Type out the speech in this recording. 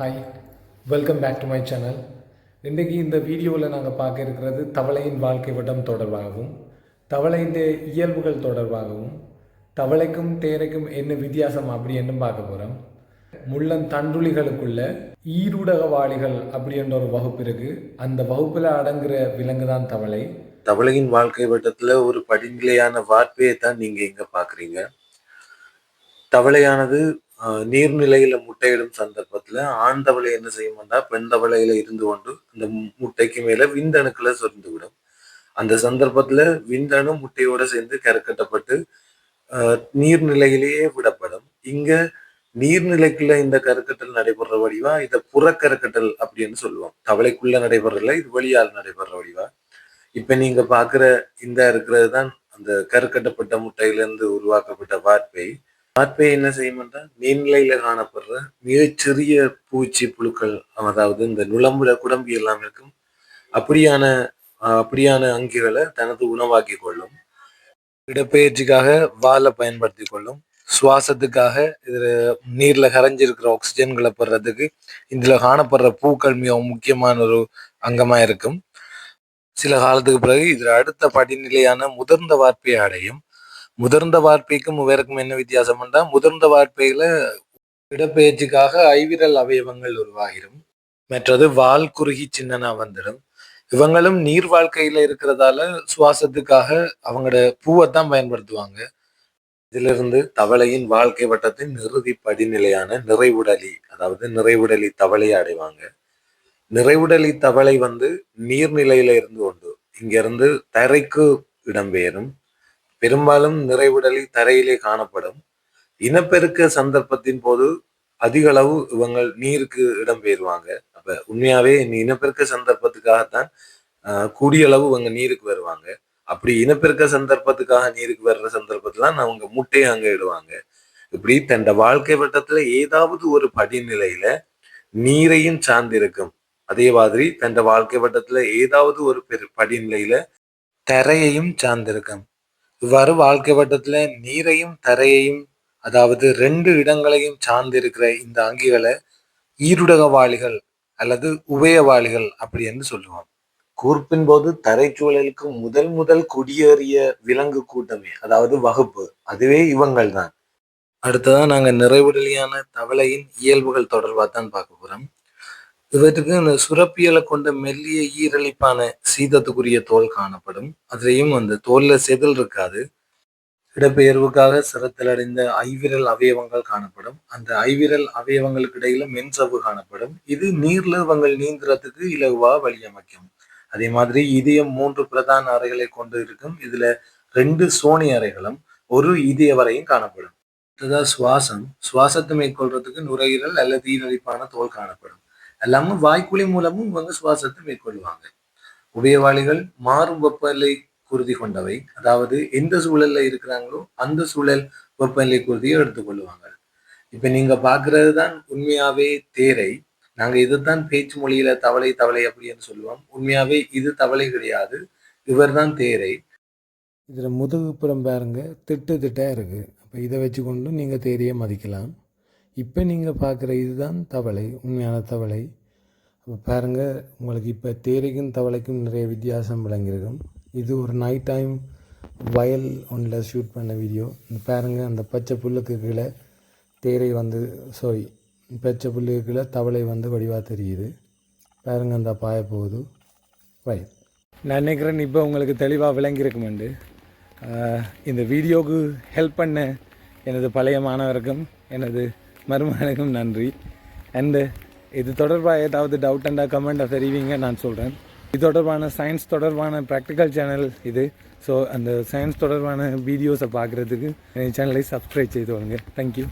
Hi welcome back to my channel இன்றைக்கி இந்த வீடியோவில் நாங்கள் பார்க்க இருக்கிறது தவளையின் வாழ்க்கை வட்டம் தொடர்பாகவும் தவளையின் இயல்புகள் தொடர்பாகவும் தவளைக்கும் தேரைக்கும் என்ன வித்தியாசம் அப்படி என்னும் பார்க்க போகிறோம் முள்ளன் தண்டுளிகளுக்குள்ள ஈருடகவாளிகள் அப்படின்ற ஒரு வகுப்பு இருக்குது அந்த வகுப்பில் அடங்குற விலங்கு தான் தவளை. தவளையின் வாழ்க்கை வட்டத்தில் ஒரு படிநிலையான வார்ப்பையை தான் நீங்கள் இங்கே பார்க்குறீங்க? தவளையானது நீர்நிலையில முட்டையிடும் சந்தர்ப்பத்துல ஆண் தவளை என்ன செய்யும்னா பெண் தவளையில இருந்து கொண்டு அந்த முட்டைக்கு மேல விந்தணுக்களை சொரிந்து விடும் அந்த சந்தர்ப்பத்துல விந்தணு முட்டையோட சேர்ந்து கருக்கட்டப்பட்டு ஆஹ், நீர்நிலையிலேயே விடப்படும். இங்க நீர்நிலைக்குள்ள இந்த கருக்கட்டல் நடைபெற வடிவா இதை புறக்கருக்கட்டல் அப்படின்னு சொல்லுவோம். தவளைக்குள்ள நடைபெறல இது வெளியால் நடைபெற வடிவா. இப்ப நீங்க பாக்குற இந்த இருக்கிறது தான் அந்த கருக்கட்டப்பட்ட முட்டையிலிருந்து உருவாக்கப்பட்ட வார்ப்பை வார்ப்பை என்ன செய்யும்னா நீர்நிலையில காணப்படுற மிகச்சிறிய பூச்சி புழுக்கள் அதாவது இந்த நுளம்புல குடம்பு எல்லாம் இருக்கும். அப்படியான அப்படியான அங்கிகளை தனது உணவாக்கி கொள்ளும். இடப்பெயர்ச்சிக்காக வாழை பயன்படுத்தி கொள்ளும். சுவாசத்துக்காக இதில் நீர்ல கரைஞ்சிருக்கிற ஆக்சிஜன்களை பெறதுக்கு இதில் காணப்படுற பூக்கள் மிகவும் முக்கியமான ஒரு அங்கமாக இருக்கும். சில காலத்துக்கு பிறகு இதில் அடுத்த படிநிலையான முதிர்ந்த வார்ப்பை அடையும். முதிர்ந்த வார்ப்பைக்கும் உயருக்கும் என்ன வித்தியாசம் என்றால் முதிர்ந்த வார்ப்பையில இடப்பெயர்ச்சிக்காக ஐவிரல் அவயவங்கள் உருவாகிடும் மற்றது வால் குறுகி சின்னனா வந்துடும் இவங்களும் நீர் வாழ்க்கையில இருக்கிறதால சுவாசத்துக்காக அவங்களோட பூவைத்தான் பயன்படுத்துவாங்க. இதிலிருந்து தவளையின் வாழ்க்கை வட்டத்தின் இறுதி படிநிலையான நிறைவுடலி அதாவது நிறைவுடலி தவளையை அடைவாங்க. நிறைவுடலி தவளை வந்து நீர்நிலையில இருந்து கொண்டு இங்கிருந்து தரைக்கு இடம்பெயரும் பெரும்பாலும் நிறைவுடலி தரையிலே காணப்படும். இனப்பெருக்க சந்தர்ப்பத்தின் போது அதிக அளவு இவங்க நீருக்கு இடம்பெயர்வாங்க. அப்ப உண்மையாவே இனப்பெருக்க சந்தர்ப்பத்துக்காகத்தான் ஆஹ், கூடிய அளவு இவங்க நீருக்கு வருவாங்க. அப்படி இனப்பெருக்க சந்தர்ப்பத்துக்காக நீருக்கு வர்ற சந்தர்ப்பத்துல அவங்க முட்டையை அங்க இடுவாங்க. இப்படி தன்னோட வாழ்க்கை வட்டத்துல ஏதாவது ஒரு படிநிலையில நீரையும் சார்ந்திருக்கும். அதே மாதிரி தன்னோட வாழ்க்கை வட்டத்துல ஏதாவது ஒரு பெரு படிநிலையில தரையையும் சார்ந்திருக்கும். இவ்வாறு வாழ்க்கை வட்டத்துல நீரையும் தரையையும் அதாவது ரெண்டு இடங்களையும் சார்ந்திருக்கிற இந்த அங்கிகளை ஈருடகவாளிகள் அல்லது உபயவாளிகள் அப்படி என்று சொல்லுவோம் கூர்ப்பின் போது தரைச்சூழலுக்கு முதல் முதல் குடியேறிய விலங்கு கூட்டமே அதாவது வகுப்பு. அதுவே இவங்கள் தான் அடுத்ததா நாங்க நிறைவுடலியான தவளையின் இயல்புகள் தொடர்பாக தான் பார்க்க போறோம். இவற்றுக்கு இந்த சுரப்பியலை கொண்ட மெல்லிய ஈரலிப்பான சீதத்துக்குரிய தோல் காணப்படும். அதுலேயும் அந்த தோல்ல செதில் இருக்காது. இடப்பெயர்வுக்காக சிரத்தில் அடைந்த ஐவிரல் அவயவங்கள் காணப்படும். அந்த ஐவிரல் அவயவங்களுக்கு இடையில மென்சவ்வு காணப்படும். இது நீர்ல இவங்கள் நீந்துறதுக்கு இலகுவா வழியமைக்கும். அதே மாதிரி இதயம் மூன்று பிரதான அறைகளை கொண்டு இருக்கும். இதுல ரெண்டு சோனி அறைகளும் ஒரு இதய வரையும் காணப்படும். அடுத்ததா சுவாசம். சுவாசத்தை மேற்கொள்றதுக்கு நுரையீரல் அல்லது ஈரலிப்பான தோல் காணப்படும். எல்லாமே வாய்க்குழி மூலமும் இவங்க சுவாசத்தை மேற்கொள்வாங்க. உபயவாளிகள் மாறும் வெப்பநிலை குருதி கொண்டவை. அதாவது எந்த சூழல்ல இருக்கிறாங்களோ அந்த சூழல் வெப்பநிலை குருதியை எடுத்துக்கொள்வாங்க. இப்ப நீங்க பாக்குறது தான் உண்மையாவே தேரை. நாங்க இதுதான் பேச்சு மொழியில தவளை தவளை அப்படின்னு சொல்லுவோம். உண்மையாவே இது தவளை கிடையாது. இவர்தான் தேரை. இதில் முதுகுப்புறம் பாருங்க திட்டு திட்டாக இருக்குது அப்போ இதை வச்சு கொண்டு நீங்கள் தேரியை மதிக்கலாம். இப்போ நீங்கள் பார்க்குற இதுதான் தவளை உண்மையான தவளை. அப்போ பாருங்கள் உங்களுக்கு இப்போ தேரைக்கும் தவளைக்கும் நிறைய வித்தியாசம் விளங்கியிருக்கும். இது ஒரு நைட் டைம் வயல் ஒன்றில் ஷூட் பண்ண வீடியோ இந்த பாருங்கள் அந்த பச்சை புல்லுக்கு கீழே தேரை வந்து சாரி பச்சை புல்லுக்கு கீழே தவளை வந்து வடிவாக தெரியுது. பாருங்கள் அந்த பாய போகுது. ரைட் நான் நினைக்கிறேன் இப்போ உங்களுக்கு தெளிவாக விளங்கியிருக்குமெண்டு. இந்த வீடியோவுக்கு ஹெல்ப் பண்ண எனது பழைய மாணவருக்கும் எனது மருமகனுக்கும் நன்றி. அண்டு இது தொடர்பாக ஏதாவது டவுட் அண்டா கமெண்டாக தெரிவிங்க நான் சொல்கிறேன் இது தொடர்பான சயின்ஸ் தொடர்பான ப்ராக்டிக்கல் சேனல் இது. ஸோ அந்த சயின்ஸ் தொடர்பான வீடியோஸை பார்க்குறதுக்கு என் சேனலை சப்ஸ்கிரைப் செய்து வாங்க தேங்க்யூ